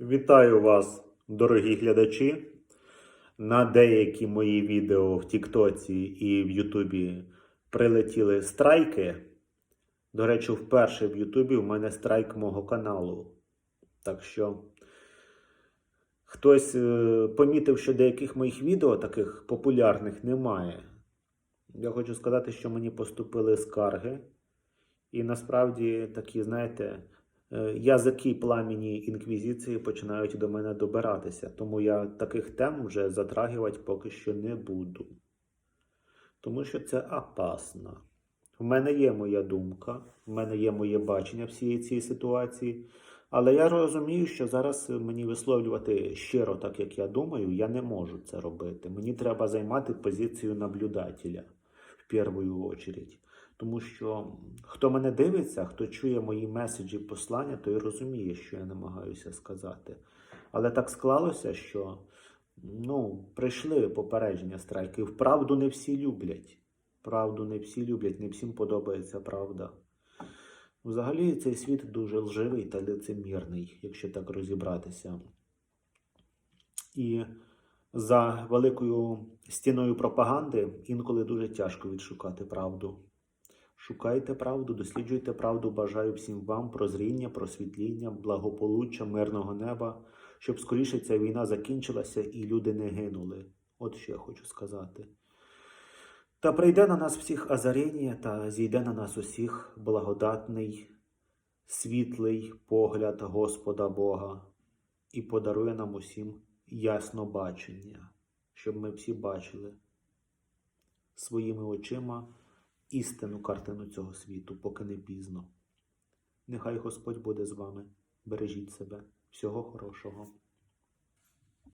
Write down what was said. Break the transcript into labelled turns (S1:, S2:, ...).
S1: Вітаю вас, дорогі глядачі. На деякі мої відео в Тіктоці і в Ютубі прилетіли страйки. До речі, вперше в Ютубі в мене страйк мого каналу. Так що хтось е, помітив, що деяких моїх відео, таких популярних, немає. Я хочу сказати, що мені поступили скарги. І насправді такі, знаєте, язики пламені інквізиції починають до мене добиратися. Тому я таких тем вже затрагувати поки що не буду. Тому що це опасно. В мене є моя думка, в мене є моє бачення всієї цієї ситуації. Але я розумію, що зараз мені висловлювати щиро, так як я думаю, я не можу це робити. Мені треба займати позицію наблюдателя в першу очередь. Тому що хто мене дивиться, хто чує мої меседжі послання, той розуміє, що я намагаюся сказати. Але так склалося, що ну, прийшли попередження страйків. Правду не всі люблять. Правду не всі люблять, не всім подобається правда. Взагалі цей світ дуже лживий та лицемірний, якщо так розібратися. І за великою стіною пропаганди інколи дуже тяжко відшукати правду. Шукайте правду, досліджуйте правду. Бажаю всім вам прозріння, просвітління, благополуччя, мирного неба, щоб скоріше ця війна закінчилася і люди не гинули. От що я хочу сказати. Та прийде на нас всіх азаріння та зійде на нас усіх благодатний, світлий погляд Господа Бога і подарує нам усім ясно бачення, щоб ми всі бачили своїми очима істинну картину цього світу, поки не пізно. Нехай Господь буде з вами. Бережіть себе. Всього хорошого.